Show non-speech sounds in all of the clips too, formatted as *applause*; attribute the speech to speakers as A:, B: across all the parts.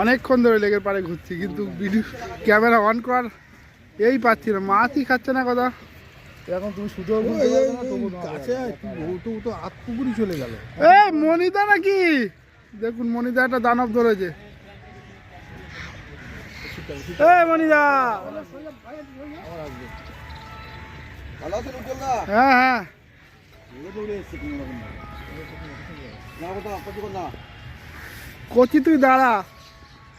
A: অনেকক্ষণ ধরে লেগের পাড়ে ঘুরছি কিন্তু ভিডিও ক্যামেরা অন করার এই পাচ্ছি না। মাছই খাচ্ছে না কথা।
B: এখন তুমি তো তো চলে গেল।
A: এ মনিদা নাকি? দেখুন মনিদা একটা দানব ধরেছে। মনিদা। হ্যাঁ হ্যাঁ। কচি তুই দাঁড়া।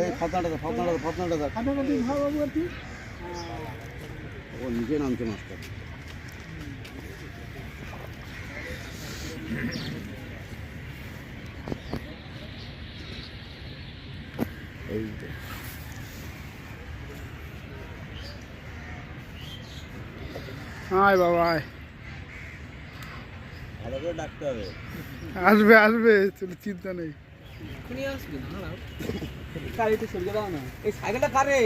B: এই ফাতনাটা ফাতনাটা ফাতনাটা ও নিজে নামছে মাছটা এই
A: আয় বাবা
B: ভালো করে ডাকতে হবে।
A: আসবে আসবে চিন্তা নেই।
B: গাড়িতে সরিয়ে দাও না এই সাইকেলটা কারে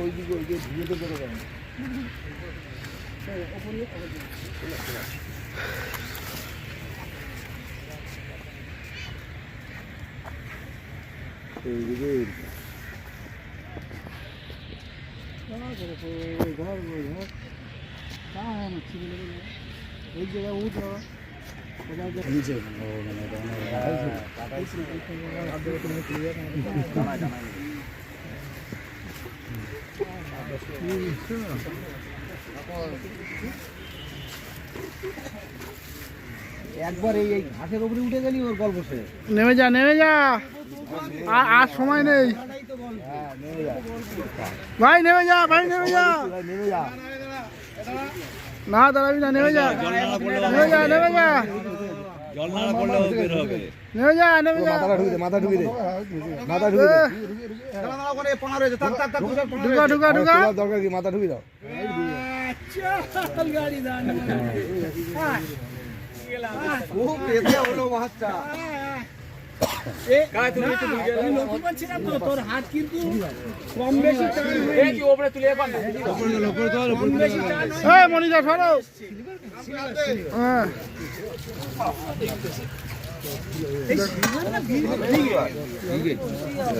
B: ওই দিকে ওই দিকে ধুয়ে তো বেরো যাবে এইদিকে
A: এই জায়গায় উঠ
B: নিচে একবার এই ঘাসের উপরে উঠে গেলি ওর গল্প শেষ।
A: নেমে যা নেমে যা। আর আর সময় নেই। ভাই নেমে যা ভাই নেমে যা।
B: নেমে যা।
A: না দাঁড়াবি না নেমে যা। নেমে যা নেমে যা।
C: জল না পড়লেও বের হবে।
A: নেমে যা নেমে যা।
B: মাথাটা ঢুকে দে মাথা ঢুকে দে। মাথা ঢুকে দে।
A: ঢুকা ঢুকা ঢুকা।
B: দরকার কি? মাথা ঢুকে দাও। পেতে হলো মাছটা
A: এ মনিজা সরো হ্যাঁ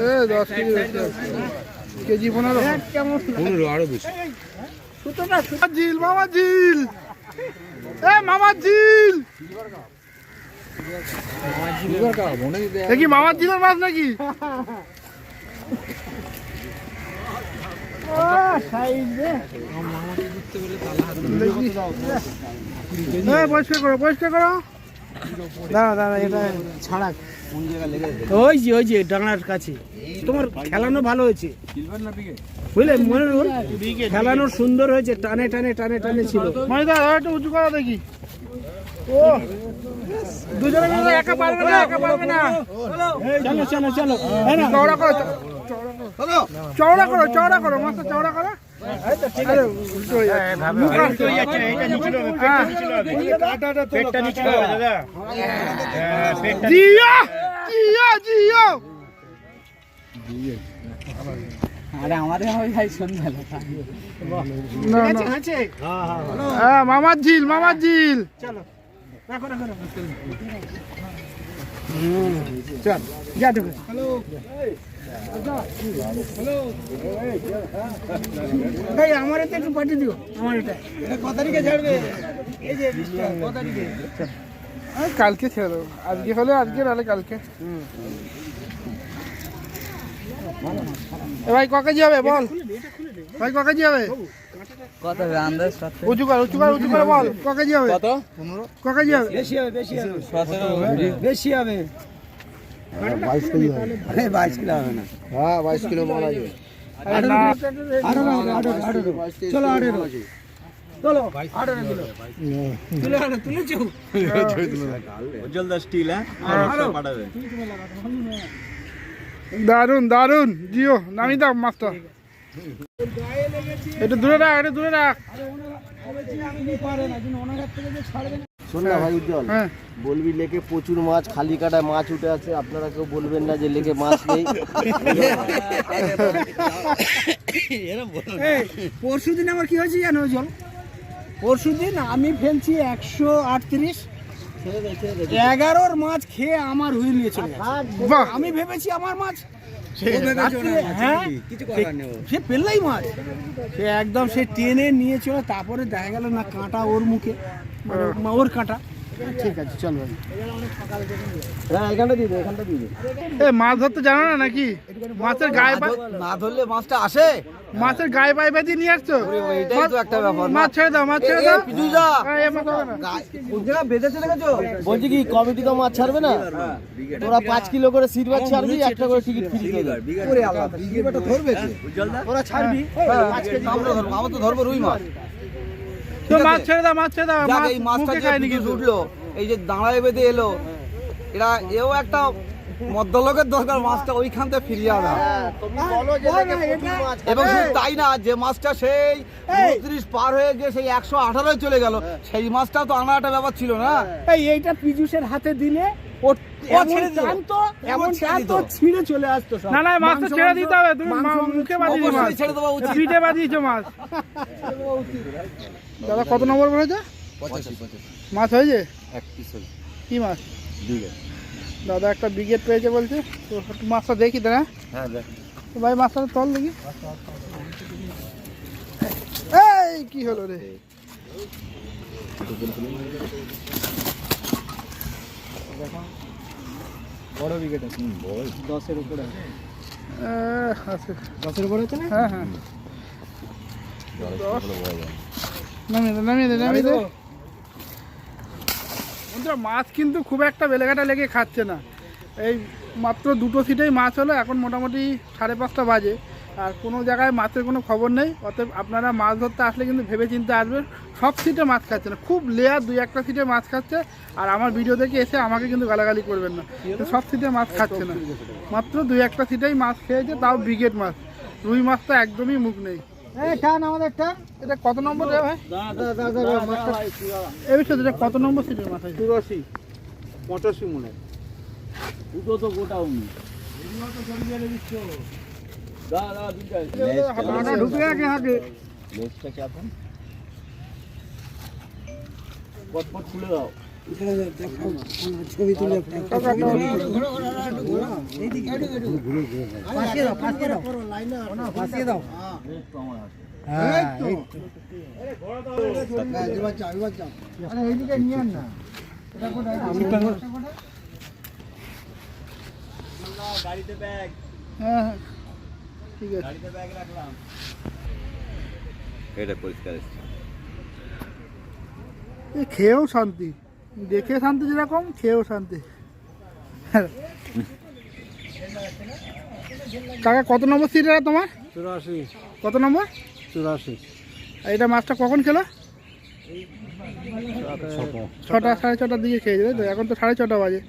A: এ দশ কেজি কেজি পনেরো। কেমন
B: পনেরো আরও বেশি।
A: মামা ঝিল মামা ঝিল এ মামা ঝিল এ কি মামার ঝিলের মাছ নাকি? করো, পরিষ্কার করো। এটা ডাঙার কাছে। তোমার খেলানো ভালো হয়েছে। বুঝলে, মনে খেলানো সুন্দর হয়েছে, টানে টানে টানে টানে ছিল। উঁচু করা দেখি। ও দুজনে মিলে একা পারবে না একা পারবে না। চলো। চলো চলো চওড়া করো চওড়া করো। চওড়া করো মাছটা চওড়া করো। আরে,
D: আমাদের ওই ভাই সন্ধ্যা
A: মামার ঝিল মামার ঝিল। চল। যা ঢুকে এই আমার এটা একটু পাঠিয়ে দিও আমার এটা কালকে ছেড়ে দেবো আজকে হলে আজকে নাহলে কালকে। ভাই ক কেজি হবে বল ভাই ক কেজি হবে
D: কত আন্দাজ
A: উঁচু কর উঁচু কর উঁচু করে বল। ক কেজি হবে?
D: কত?
A: ক কেজি হবে?
B: বেশি হবে বেশি হবে।
D: সতেরো।
B: বেশি হবে। বাইশ কিলো আরে বাইশ কিলো হবে না। হ্যাঁ বাইশ কিলো আঠারো আঠারো। আঠারো চলো আঠারো।
A: ভালো।
C: পাঠাবে।
D: দারুণ দারুণ জিও নামি দাও মাছটা একটু দূরে রাখ একটু দূরে রাখ।
B: শোন না ভাই উজ্জ্বল
D: হ্যাঁ।
B: বলবি লেকে প্রচুর মাছ খালি কাটায় মাছ উঠে আছে আপনারা কেউ বলবেন না যে লেকে মাছ নেই।
A: পরশু দিন আমার কি হয়েছে জানো জল পরশু দিন আমি ফেলছি একশো আটত্রিশ। এগারোর মাছ খেয়ে আমার হুইল নিয়ে চলে গেছে। আমি ভেবেছি আমার মাছ সে পেললাই মাছ। সে একদম সে টেনে নিয়ে চলে তারপরে দেখা গেল না কাঁটা ওর মুখে মানে ওর কাঁটা। ঠিক আছে চল ভাই
B: হ্যাঁ এখানটা দিয়ে দে এখানটা দিয়ে দে
D: এ মাছ ধরতে জানো না নাকি মাছের গায়ে
B: না ধরলে মাছটা আসে
D: মাছের গায়ে পায়ে বেঁধে নিয়ে আসছো
B: এটাই তো একটা ব্যাপার
D: মাছ ছেড়ে দাও মাছ ছেড়ে দাও
B: পিজুদা
D: হ্যাঁ, এ মাছ হবে না।
B: কোন জায়গায় বেঁধে চলে গেছো বলছি কি কমিটি তো মাছ ছাড়বে না তোরা পাঁচ কিলো করে সিট মাছ ছাড়বি একটা করে টিকিট ফ্রি দেবে
C: ওরে আল্লাহ ধরবে
B: তোরা ছাড়বি আমরা ধরবো আমরা তো ধরবো রুই মাছ
D: তো মাছ ছেড়ে দাও মাছ ছেড়ে দাও মাছ
B: এই মাছটা
D: খায়নি কিন্তু।
B: উঠল এই যে দাঁড়ায় বেঁধে এলো এরা এও একটা মধ্যলোকের দরকার মাছটা ওইখান থেকে ফিরিয়ে আনা।
D: হ্যাঁ,
B: এবং শুধু তাই না যে মাছটা সেই উনত্রিশ পার হয়ে গিয়ে সেই একশো আঠারোয় চলে গেল। সেই মাছটা তো আনা একটা ব্যাপার ছিল না?
A: এই এইটা পীযুষের হাতে দিলে
B: ছেড়ে
A: চলে আসতো
D: না না মাছটা ছেড়ে দিতে হবে। তুমি মুখে বাঁধিয়েছো মাছ।
B: অবশ্যই ছেড়ে দেওয়া উচিত।
D: পিঠে বাঁধিয়েছো মাছ। *laughs* দাদা কত নম্বর হয়েছে মাছ হয়েছে? কি মাছ? দাদা একটা ব্রিগেড পেয়েছে বলছে। তো একটু মাছটা দেখি দাদা।
B: হ্যাঁ দেখ।
D: তো ভাই মাছটা তল দেখি। এই কি হলো রে? আহ, আছে।
A: দশের উপরে হচ্ছে না?
D: হ্যাঁ হ্যাঁ। মাছ কিন্তু খুব একটা বেলেঘাটা লেগে খাচ্ছে না। এই মাত্র দুটো সিটেই মাছ হলো, এখন মোটামুটি সাড়ে পাঁচটা বাজে। আর কোনো জায়গায় মাছের কোনো খবর নেই, অতএব আপনারা মাছ ধরতে আসলে কিন্তু ভেবে চিন্তে আসবেন, সব সিটে মাছ খাচ্ছে না। খুব লেয়ার দুই একটা সিটে মাছ খাচ্ছে, আর আমার ভিডিও দেখে এসে আমাকে কিন্তু গালাগালি করবেন না। সব সিটে মাছ খাচ্ছে না। মাত্র দুই একটা সিটেই মাছ খেয়েছে, তাও ব্রিগেড মাছ। রুই মাছটা একদমই মুখ নেই।
A: টান আমাদের টান
D: এটা কত নম্বর রে ভাই এই বিষয়ে এটা কত নম্বর সিটের মাছ আছে
C: চুরাশি পঁচাশি মনে দুটো তো গোটা উনি খুলে দাও
A: ফাঁসিয়ে দাও ফাঁসিয়ে দাও ফাঁসিয়ে দাও হ্যাঁ
C: এটা পরিষ্কার
D: খেয়েও শান্তি দেখে শান্তি যেরকম খেয়েও শান্তি কাকা কত নম্বর সিট এটা তোমার?
A: চুরাশি।
D: কত নম্বর?
A: চুরাশি।
D: এটা মাছটা কখন খেলো? ছটা। সাড়ে ছটার দিকে খেয়ে তাই তো এখন তো সাড়ে ছটা বাজে।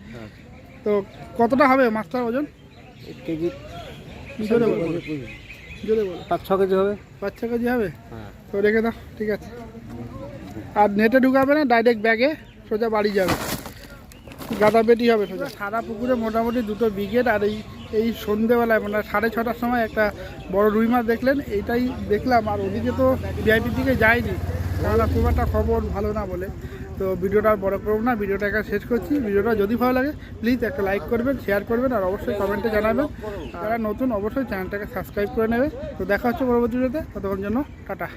D: তো কতটা হবে মাছটার ওজন?
A: কেজি।
D: জোরে বলো। জোরে বলো।
A: পাঁচ ছ কেজি হবে।
D: পাঁচ ছ কেজি হবে? তো রেখে দাও ঠিক আছে। আর নেটে ঢুকাবে না ডাইরেক্ট ব্যাগে সোজা বাড়ি যাবে। গাদা পেটি হবে সোজা। সারা পুকুরে মোটামুটি দুটো ব্রিগেড আর এই এই সন্ধেবেলায় মানে সাড়ে ছটার সময় একটা বড় রুই মাছ দেখলেন, এইটাই দেখলাম। আর ওদিকে তো ভিআইপির দিকে যায়নি। কেননা খুব একটা খবর ভালো না বলে। তো ভিডিওটা আর বড় করব না, ভিডিওটা এখানে শেষ করছি। ভিডিওটা যদি ভালো লাগে প্লিজ একটা লাইক করবেন শেয়ার করবেন, আর অবশ্যই কমেন্টে জানাবেন। যারা নতুন, অবশ্যই চ্যানেলটাকে সাবস্ক্রাইব করে নেবে। তো দেখা হচ্ছে পরবর্তী ভিডিওতে। ততক্ষণ জন্য, টাটা।